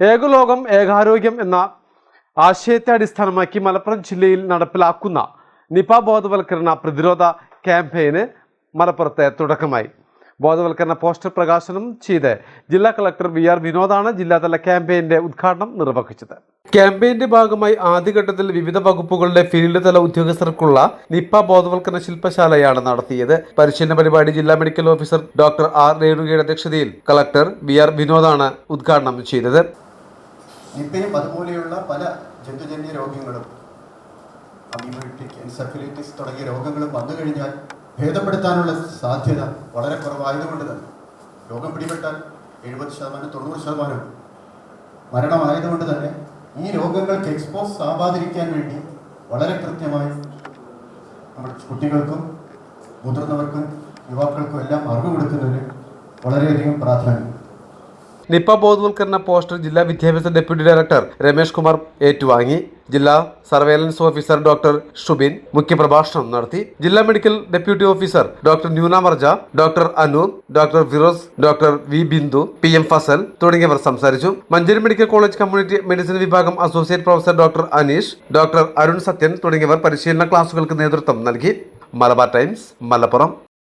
ഏകലോകം ഏകാരോഗ്യം എന്ന ആശയത്തെ അടിസ്ഥാനമാക്കി മലപ്പുറം ജില്ലയിൽ നടപ്പിലാക്കുന്ന നിപ ബോധവൽക്കരണ പ്രതിരോധ ക്യാമ്പയിന് മലപ്പുറത്തെ തുടക്കമായി. ബോധവൽക്കരണ പോസ്റ്റർ പ്രകാശനം ചെയ്ത് ജില്ലാ കളക്ടർ വി ആർ വിനോദാണ് ജില്ലാതല ക്യാമ്പയിന്റെ ഉദ്ഘാടനം നിർവഹിച്ചത്. ക്യാമ്പയിന്റെ ഭാഗമായി ആദ്യഘട്ടത്തിൽ വിവിധ വകുപ്പുകളുടെ ഫീൽഡ് തല ഉദ്യോഗസ്ഥർക്കുള്ള നിപ്പ ബോധവൽക്കരണ ശില്പശാലയാണ് നടത്തിയത്. പരിശീലന പരിപാടി ജില്ലാ മെഡിക്കൽ ഓഫീസർ ഡോക്ടർ ആർ രേണുകയുടെ അധ്യക്ഷതയിൽ കളക്ടർ വി ആർ വിനോദാണ് ഉദ്ഘാടനം ചെയ്തത്. നിപ്പയും അതുപോലെയുള്ള പല ജന്തുജന്യ രോഗങ്ങളും അമീബോട്ടിക് എൻസെഫലൈറ്റിസ് തുടങ്ങിയ രോഗങ്ങളും വന്നു കഴിഞ്ഞാൽ ഭേദപ്പെടുത്താനുള്ള സാധ്യത വളരെ കുറവായതുകൊണ്ട് തന്നെ. രോഗം പിടിപെട്ടാൽ എഴുപത് ശതമാനം തൊണ്ണൂറ് ശതമാനം മരണമായതുകൊണ്ട് തന്നെ ഈ രോഗങ്ങൾക്ക് എക്സ്പോസ് ആവാതിരിക്കാൻ വേണ്ടി വളരെ കൃത്യമായി നമ്മൾ കുട്ടികൾക്കും മുതിർന്നവർക്കും യുവാക്കൾക്കും എല്ലാം അറിവ് കൊടുക്കുന്നതിന് വളരെയധികം പ്രാധാന്യം. നിപ്പ ബോധവൽക്കരണ പോസ്റ്റർ ജില്ലാ വിദ്യാഭ്യാസ ഡെപ്യൂട്ടി ഡയറക്ടർ രമേഷ് കുമാർ ഏറ്റുവാങ്ങി. ജില്ലാ സർവേലൻസ് ഓഫീസർ ഡോക്ടർ ഷുബിൻ മുഖ്യപ്രഭാഷണം നടത്തി. ജില്ലാ medical deputy officer doctor Noona Marja doctor Anoor doctor Firoz doctor V Bindu P M Fazal തുടങ്ങിയവർ സംസാരിച്ചു. Manjeri medical college community medicine വിഭാഗം associate professor doctor Aneesh doctor Arun Sathyan തുടങ്ങിയവർ പരിശീലന ക്ലാസുകൾക്ക് നേതൃത്വം നൽകി. മലബാർ ടൈംസ് മലപ്പുറം.